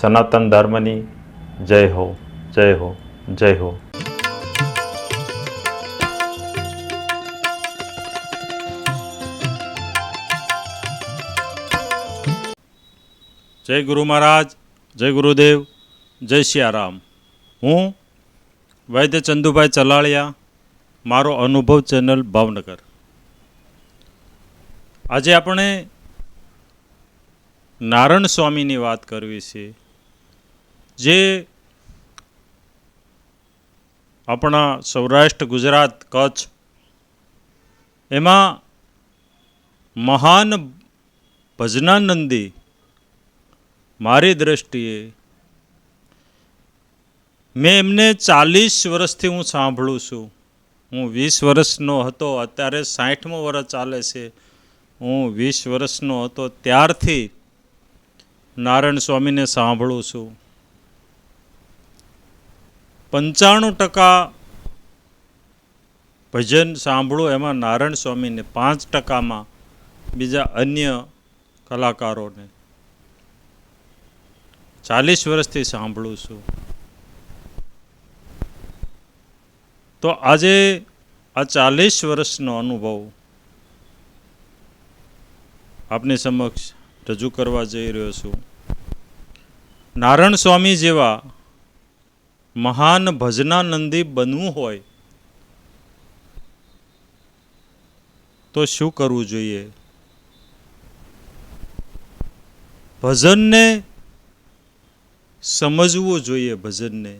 સનાતન ધર્મની જય હો જય હો જય હો. જય ગુરુ મહારાજ, જય ગુરુદેવ, જય સિયારામ હું વૈદ્ય ચંદુભાઈ ચલાળિયા, મારો અનુભવ ચેનલ ભાવનગર. આજે આપણે નારાયણ સ્વામીની વાત કરવી છે. જે આપણા સૌરાષ્ટ્ર, ગુજરાત, કચ્છ, એમાં મહાન ભજનાનંદી મારી દ્રષ્ટિએ મેં એમને ચાલીસ વર્ષથી હું સાંભળું છું. હું વીસ વર્ષનો હતો, અત્યારે સાઠમો વર્ષ ચાલે છે. હું વીસ વર્ષનો હતો, ત્યારથી નારાયણ સ્વામીને સાંભળું છું. પંચાણું ટકા ભજન સાંભળું, એમાં નારાયણ સ્વામીને પાંચ ટકામાં બીજા અન્ય કલાકારોને. ચાલીસ વર્ષથી સાંભળું છું. તો આજે આ ચાલીસ વર્ષનો અનુભવ આપની સમક્ષ રજૂ કરવા જઈ રહ્યો છું. નારાયણ સ્વામી જેવા મહાન ભજનાનંદી બનવું હોય, તો શું કરવું જોઈએ? ભજનને સમજવું જોઈએ, ભજનને.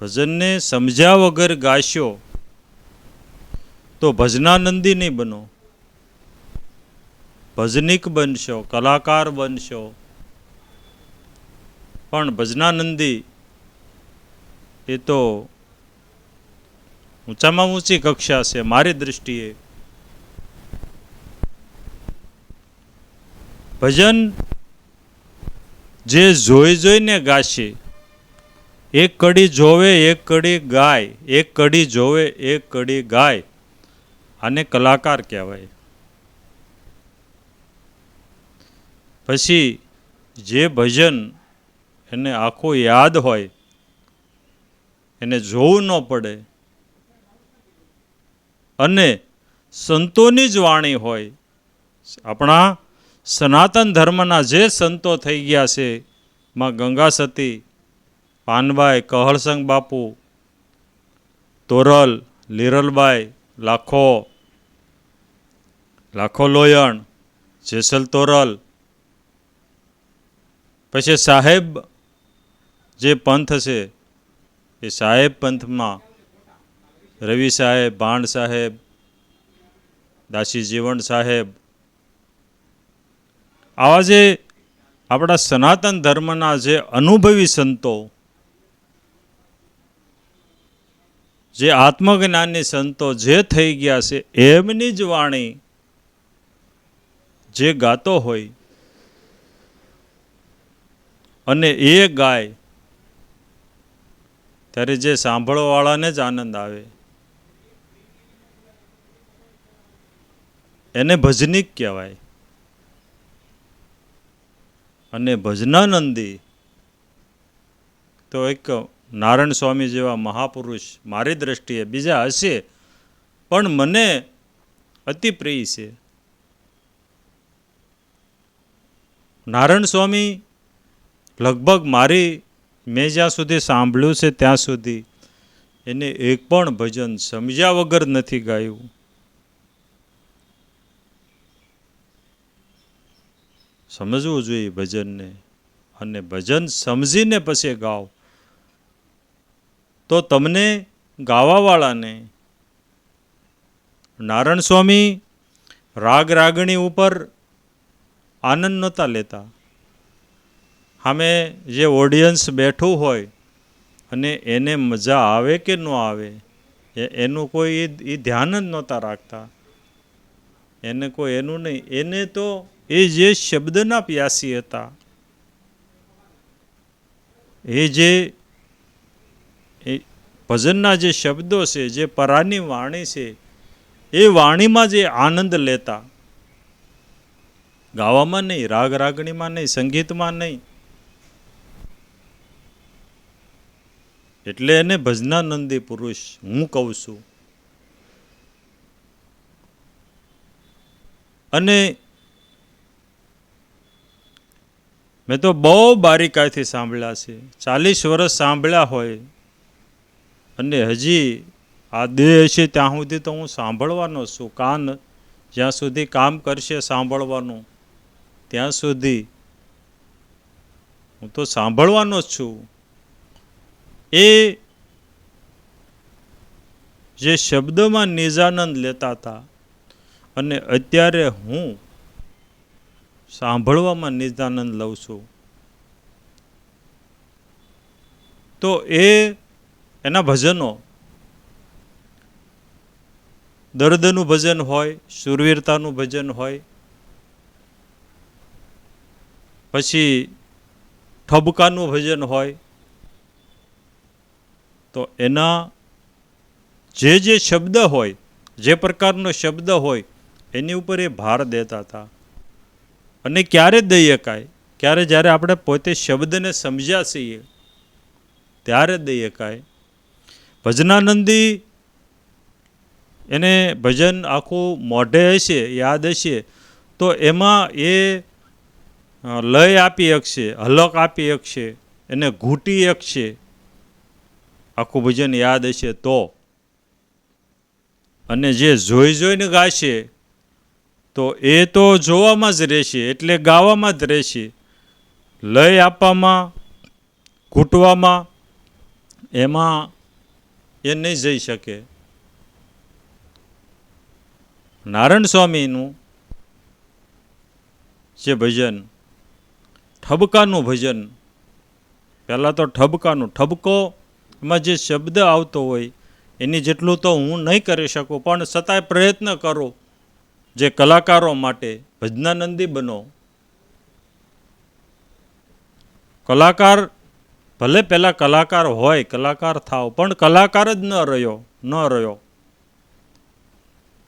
ભજનને સમજ્યા વગર ગાશો, તો ભજનાનંદી નહીં બનો. ભજનિક બનશો, કલાકાર બનશો. પણ ભજનાનંદી એ તો ઊંચામાં ઊંચી કક્ષા છે, મારી દૃષ્ટિએ ભજન જે જોઈ જોઈને ગાશે, એક કડી જોવે, એક કડી ગાય, એક કડી જોવે, એક કડી ગાય, આને કલાકાર કહેવાય. પછી જે ભજન એને આખું યાદ હોય એને જોવું ન પડે. અને સંતોની જ વાણી હોય. આપણા સનાતન ધર્મના જે સંતો થઈ ગયા છે, માં ગંગા સતી, પાનબાઈ, કહળસંગ બાપુ, તોરલ, લીરલબાઈ, લાખો લાખો લોયણ, જેસલ તોરલ. પછી સાહેબ જે પંથ છે એ સાહેબ પંથમાં રવિ સાહેબ, ભાંડ સાહેબ, દાસી જીવણ સાહેબ, આવા જે આપણા સનાતન ધર્મના જે અનુભવી સંતો, જે આત્મજ્ઞાની સંતો જે થઈ ગયા છે, એમની જ વાણી જે ગાતો હોય અને એ ગાય ત્યારે જે સાંભળવાવાળાને જ આનંદ આવે. એને ભજનિક કહેવાય. અને ભજનાનંદી તો એક નારાયણ સ્વામી જેવા મહાપુરુષ મારી દ્રષ્ટિએ બીજા હશે, પણ મને અતિ પ્રિય છે. નારાયણ સ્વામી લગભગ મારી મેં જ્યાં સુધી સાંભળ્યું છે ત્યાં સુધી એને એક પણ ભજન સમજ્યા વગર નથી ગાયું. સમજવું જોઈએ ભજનને અને ભજન સમજીને પછી ગાઓ. તો તમને ગાવાવાળાને નારાયણ સ્વામી રાગ રાગણી ઉપર આનંદ નહોતા લેતા. સામે જે ઓડિયન્સ બેઠું હોય અને એને મજા આવે કે ન આવે એનું કોઈ એ ધ્યાન જ નહોતા રાખતા. એને કોઈ એનું નહીં. એને તો એ જે શબ્દના પ્યાસી હતા, એ જે, એ ભજનના જે શબ્દો છે, જે પરાની વાણી છે, એ વાણીમાં જે આનંદ લેતા. ગાવામાં નહીં, રાગ રાગણીમાં નહીં, સંગીતમાં નહીં. એટલે એને ભજનાનંદી પુરુષ, હું કહું છું. અને મેં તો બહુ બારીકાઈથી સાંભળ્યા છે. ચાલીસ વર્ષ સાંભળ્યા હોય અને હજી આ દેહ છે ત્યાં સુધી તો હું સાંભળવાનો છું. કાન જ્યાં સુધી કામ કરશે સાંભળવાનું, ત્યાં સુધી હું તો સાંભળવાનો જ છું. એ જે શબ્દમાં નિજાનંદ લેતા હતા અને અત્યારે હું સાંભળવામાં નિજાનંદ લઉં છું. તો એ એના ભજનો દર્દનું ભજન હોય, શુરવીરતાનું ભજન હોય, પછી ઠબકાનું ભજન હોય તો એના જે જે શબ્દ હોય, જે પ્રકારનો શબ્દ હોય, એની ઉપર એ ભાર દેતા હતા. અને ક્યારે દઈ શકાય? ક્યારે જ્યારે આપણે પોતે શબ્દને સમજ્યા છીએ, ત્યારે દઈ શકાય. ભજનાનંદી એને ભજન આખું મોઢે હશે, યાદ હશે, તો એમાં એ લય આપી શકશે, હલક આપી શકશે, એને ઘૂંટી શકશે. આખું ભજન યાદ હશે તો. અને જે જોઈ જોઈને ગાશે, તો એ તો જોવામાં જ રહેશે, એટલે ગાવામાં જ રહેશે. લય આપવામાં, ઘૂંટવામાં, એમાં એ નહીં જઈ શકે. નારાયણ સ્વામીનું જે ભજન, ઠબકાનું ભજન, પહેલાં તો ઠબકાનું, ઠબકો એમાં જે શબ્દ આવતો હોય, એની જેટલું તો હું નહીં કરી શકું, પણ છતાંય પ્રયત્ન કરો જે કલાકારો માટે ભજનાનંદી બનો. કલાકાર, ભલે પહેલાં કલાકાર હોય, કલાકાર થાવ, પણ કલાકાર જ ન રહ્યો ન રહ્યો.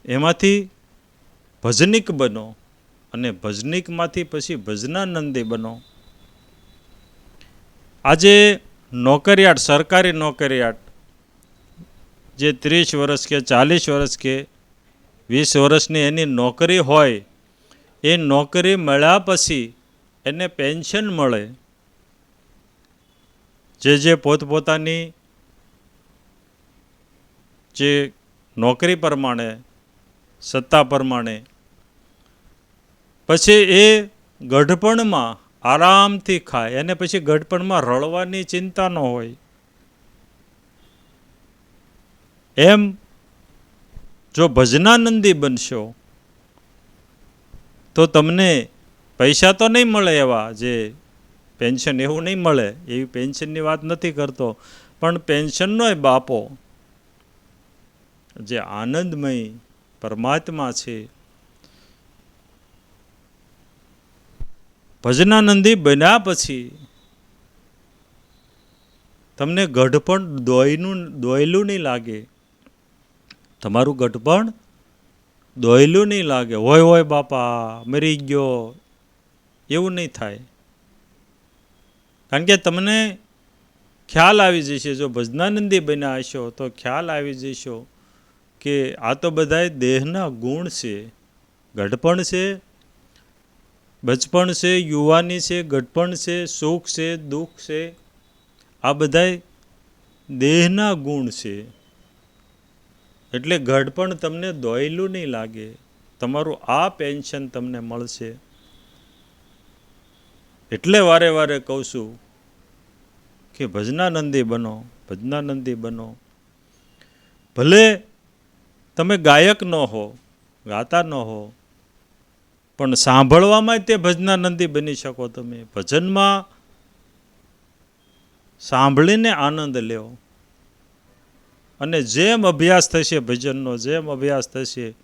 એમાંથી ભજનિક બનો અને ભજનિકમાંથી પછી ભજનાનંદી બનો. આજે નોકરિયાત સરકારી નોકરિયાત જે ત્રીસ વર્ષ કે ચાલીસ વર્ષ કે વીસ વર્ષની એની નોકરી હોય, એ નોકરી મળ્યા પછી એને પેન્શન મળે. જે જે પોતપોતાની જે નોકરી પ્રમાણે, સત્તા પ્રમાણે, પછી એ ગઢપણમાં આરામથી ખાય. અને પછી ગઢપણમાં રળવાની ચિંતા ન હોય. એમ જો ભજનાનંદી બનશો, તો તમને પૈસા તો નહીં મળે એવા જે પેન્શન એવું નહીં મળે. એવી પેન્શનની વાત નથી કરતો. પણ પેન્શનનોય બાપો જે આનંદમય પરમાત્મા છે ભજનાનંદી બન્યા પછી તમને ગઢપણ દોયનું, દોયલું નહીં લાગે. તમારું ગઢપણ દોયલું નહીં લાગે. હોય હોય બાપા, મરી ગયો. એવું નહીં થાય. કારણ કે તમને ખ્યાલ આવી જશે, જો ભજનાનંદી બન્યા હશો, તો ખ્યાલ આવી જશો કે આ તો બધાય દેહના ગુણ છે. ગઢપણ છે બચપણ છે, યુવાની છે ગઢપણ છે, સુખ છે, દુઃખ છે, આ બધાય દેહના ગુણ છે. એટલે ગઢપણ તમને દોયલું નહીં લાગે, તમારું આ પેન્શન તમને મળશે. એટલે વારે વારે કહું છું કે ભજનાનંદી બનો ભજનાનંદી બનો. ભલે તમે ગાયક ન હો, ગાતા ન હો પણ સાંભળવામાં તે ભજનાનંદી બની શકો તમે. ભજનમાં સાંભળીને આનંદ લેવો અને જેમ અભ્યાસ થશે ભજનનો, જેમ અભ્યાસ થશે,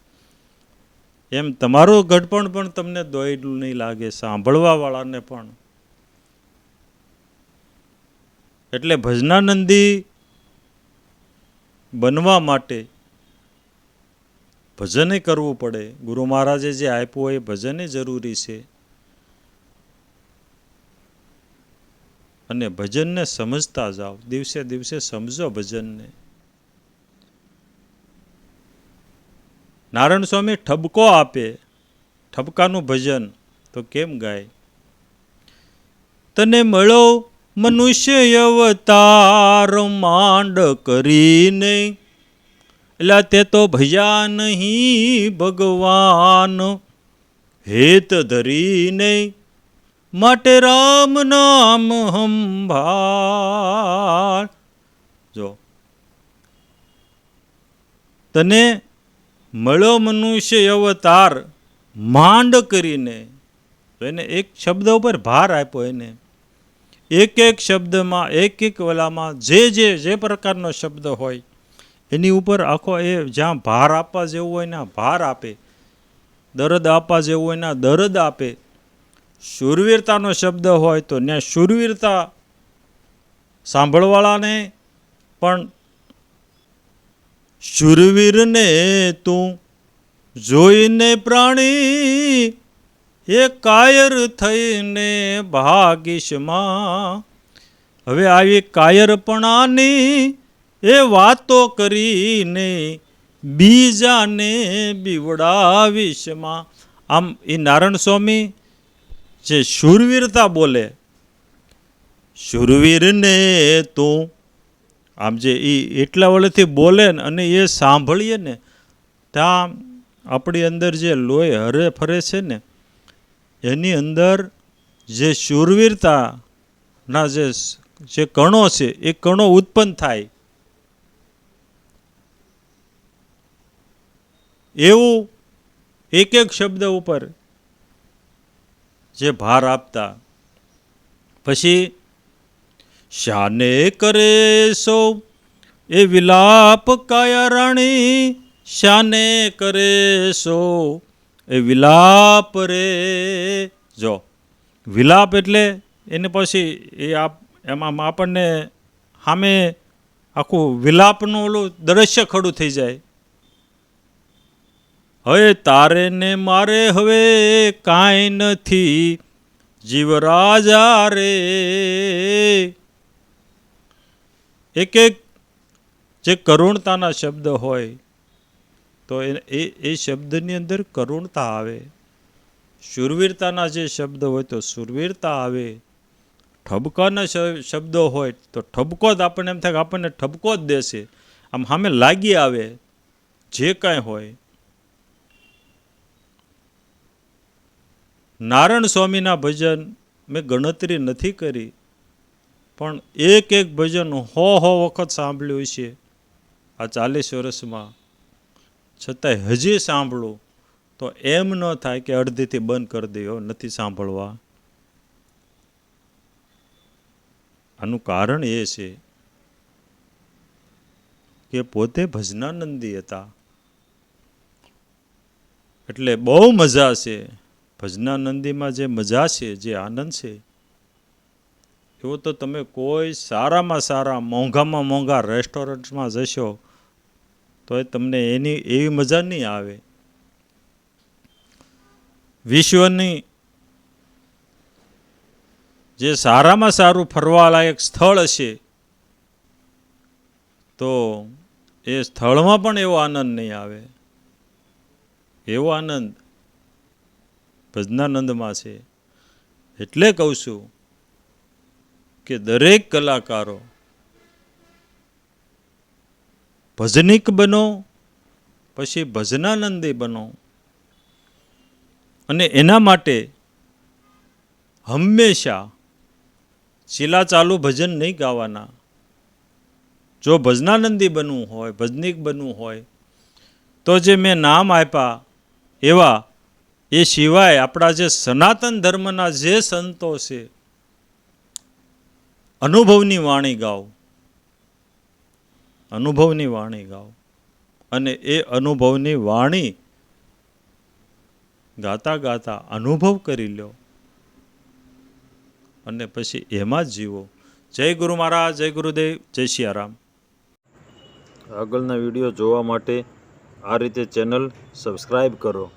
એમ તમારું ગઢપણ પણ તમને દોયડું નહીં લાગે, સાંભળવાવાળાને પણ. એટલે ભજનાનંદી બનવા માટે ભજને કરવું પડે. ગુરુ મહારાજે જે આપ્યું હોય એ ભજને જરૂરી છે. અને ભજનને સમજતા જાઓ. દિવસે દિવસે સમજો ભજનને. નારાયણ સ્વામી ઠબકો આપે. ઠબકાનું ભજન તો કેમ ગાય? તને મળો મનુષ્ય અવતાર માંડ કરીને એટલે તે તો ભયા નહીં ભગવાન. હેત ધરીને માટે રામ નામ હંભાળ. જો. તને મળ્યો મનુષ્ય અવતાર માંડ કરીને. એને એક શબ્દ ઉપર ભાર આપ્યો એને. એક એક શબ્દમાં, એક એક વલામાં જે જે જે પ્રકારનો શબ્દ હોય એની ઉપર આખો એ જ્યાં ભાર આપવા જેવું હોય ને ભાર આપે, દરદ આપવા જેવું હોય ને દરદ આપે, શૂરવીરતાનો શબ્દ હોય તો ત્યાં શૂરવીરતા સાંભળવાળાને પણ શૂરવીરને તું જોઈને પ્રાણી એ કાયર થઈને ભાગીશમાં હવે આવી કાયરપણાની એ વાતો કરીને બીજાને બીવડાવીશમાં. આમ એ નારાયણ સ્વામી જે શૂરવીરતા બોલે, શૂરવીરને તું આમ જે એ એટલા વળેથી બોલે ને અને એ સાંભળીએ ને, ત્યાં આપણી અંદર જે લોહી હરે ફરે છે ને, એની અંદર જે શૂરવીરતાના જે જે કણો છે, એ કણો ઉત્પન્ન થાય. એવું એક એક શબ્દ ઉપર જે ભાર આપતા, પછી શાને કરે સો એ વિલાપ કાયા રાણી, શાને કરે સો એ વિલાપ રે. જો, વિલાપ એટલે એને પછી એ આપ, એમાં આપણને સામે આખું વિલાપનું ઓલું દ્રશ્ય ખડું થઈ જાય. હવે તારે ને મારે હવે કાંઈ નથી. જીવરાજા રે. એક એક જે કરુણતાના શબ્દ હોય, તો એ એ શબ્દની અંદર કરુણતા આવે. શૂરવીરતાના જે શબ્દ હોય, તો શૂરવીરતા આવે. ઠબકાના શબ્દો હોય, તો ઠબકો જ આપણને એમ થાય કે આપણને ઠબકો જ દેશે. આમ સામે લાગી આવે. જે કાંઈ હોય. નારાયણ સ્વામીના ભજન મેં ગણતરી નથી કરી, પણ એક એક ભજન હો હો વખત સાંભળ્યું છે. આ ચાલીસ વર્ષમાં. છતાંય હજી સાંભળું, તો એમ ન થાય કે અડધીથી બંધ કરી દો નથી સાંભળવા. આનું કારણ એ છે કે પોતે ભજનાનંદી હતા. એટલે બહુ મજા છે. ભજનાનંદીમાં જે મજા છે, જે આનંદ છે, એવો તો તમે કોઈ સારામાં સારા, મોંઘામાં મોંઘા રેસ્ટોરન્ટમાં જશો, તો એ તમને એની, એવી મજા નહીં આવે. વિશ્વની જે સારામાં સારું ફરવાલાયક સ્થળ હશે, તો એ સ્થળમાં પણ એવો આનંદ નહીં આવે. એવો આનંદ ભજનાનંદમાં છે. એટલે કહું છું કે દરેક કલાકારો ભજનિક બનો, પછી ભજનાનંદી બનો. અને એના માટે હંમેશા ચીલા ચાલુ ભજન નહીં ગાવાના. જો ભજનાનંદી બનવું હોય, ભજનિક બનવું હોય, તો જે મેં નામ આપ્યા એવા એ સિવાય આપણા જે સનાતન ધર્મના જે સંતો છે, અનુભવની વાણી ગાઓ. અનુભવની વાણી ગાઓ. અને એ અનુભવની વાણી ગાતા ગાતા અનુભવ કરી લો. અને પછી એમાં જ જીવો. જય ગુરુ મહારાજ, જય ગુરુદેવ, જય સિયારામ આગળના વીડિયો જોવા માટે આ રીતે ચેનલ સબસ્ક્રાઈબ કરો.